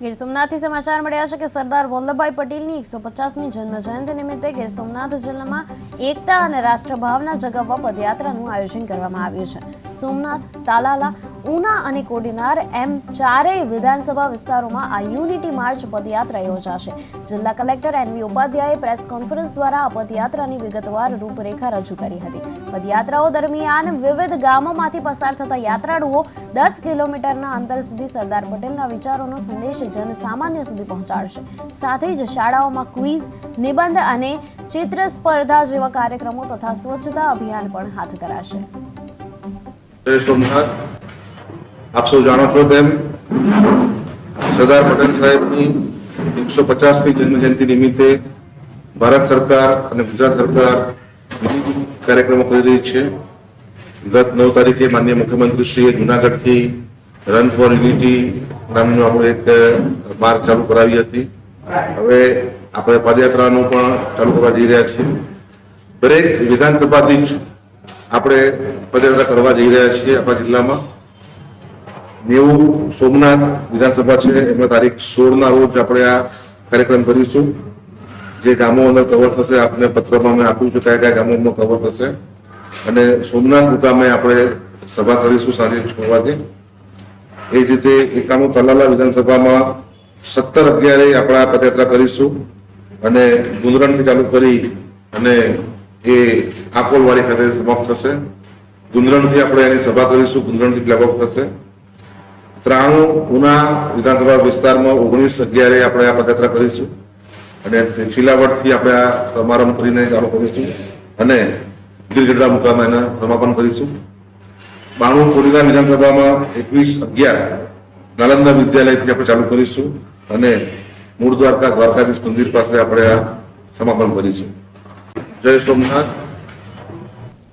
ગીર સોમનાથથી સમાચાર મળ્યા છે કે સરદાર વલ્લભભાઈ પટેલની એકસો પચાસમી જન્મ જયંતિ નિમિત્તે ગીર સોમનાથ જિલ્લામાં એકતા અને રાષ્ટ્રભાવના જગાવવા પદયાત્રાનું આયોજન કરવામાં આવ્યું છે. સોમનાથ, તાલાલા, ઉના અને કોડીનાર એમ ચારેય વિધાનસભા વિસ્તારોમાં આ યુનિટી માર્ચ પદયાત્રા યોજાશે. જિલ્લા કલેક્ટર એનવી ઉપાધ્યાયે પ્રેસ કોન્ફરન્સ દ્વારા આ પદયાત્રાની વિગતવાર રૂપરેખા રજૂ કરી હતી. પદયાત્રાઓ દરમિયાન વિવિધ ગામોમાંથી પસાર થતા યાત્રાળુઓ દસ કિલોમીટરના અંતર સુધી સરદાર પટેલના વિચારોનો સંદેશ જન સામાન્ય સુધી પહોંચાડશે. સાથે જ શાળાઓમાં ક્વિઝ, નિબંધ અને ચિત્ર સ્પર્ધા જેવા કાર્યક્રમો તથા સ્વચ્છતા અભિયાન પણ હાથ ધરાશે. આપ સૌ જાણો છો તેમ, સરદાર પટેલ સાહેબની એકસો પચાસમી જન્મજયંતિ નિમિત્તે ભારત સરકાર અને ગુજરાત સરકાર કાર્યક્રમો કરી રહી છે. ગત નવ તારીખે માન્ય મુખ્યમંત્રી શ્રીએ જુનાગઢથી રન ફોર યુનિટી નામનું આપણું એક માર્ગ ચાલુ કરાવી હતી. હવે આપણે પદયાત્રાનું પણ ચાલુ કરવા જઈ રહ્યા છીએ. દરેક વિધાનસભાથી જ આપણે પદયાત્રા કરવા જઈ રહ્યા છીએ આપણા જિલ્લામાં. નેવું સોમનાથ વિધાનસભા છે એમાં તારીખ સોળના રોજ આપણે આ કાર્યક્રમ કરીશું. જે ગામો અંદર કવર થશે, આપને પત્રમાં અમે આપ્યું છે કયા કયા ગામોમાં કવર થશે. અને સોમનાથ મુકામે આપણે સભા કરીશું સાંજે છ વાગે. એ જ રીતે એકાણું તલાલા વિધાનસભામાં સત્તર અગિયારે આપણે આ પદયાત્રા કરીશું અને ગુંદરણથી ચાલુ કરી અને એ આકોલવાડી ખાતે સમાપ્ત થશે. ગુંદરણથી આપણે એની સભા કરીશું, ગુંદરણથી પ્લેબોક થશે. ત્રાણું ઉના વિધાનસભા વિસ્તારમાં ઓગણીસ અગિયારે આપણે આ પદયાત્રા કરીશું અને શિલાવટથી આપણે આ સમારંભ કરીને ચાલુ કરીશું અને ગીરગઢડા મુકામે એના સમાપન કરીશું. બાણું કોડીના વિધાનસભામાં એકવીસ અગિયાર નાલંદા વિદ્યાલયથી આપણે ચાલુ કરીશું અને મૂળ દ્વારકા દ્વારકાધીશ મંદિર પાસે આપણે આ સમાપન કરીશું. જય સોમનાથ.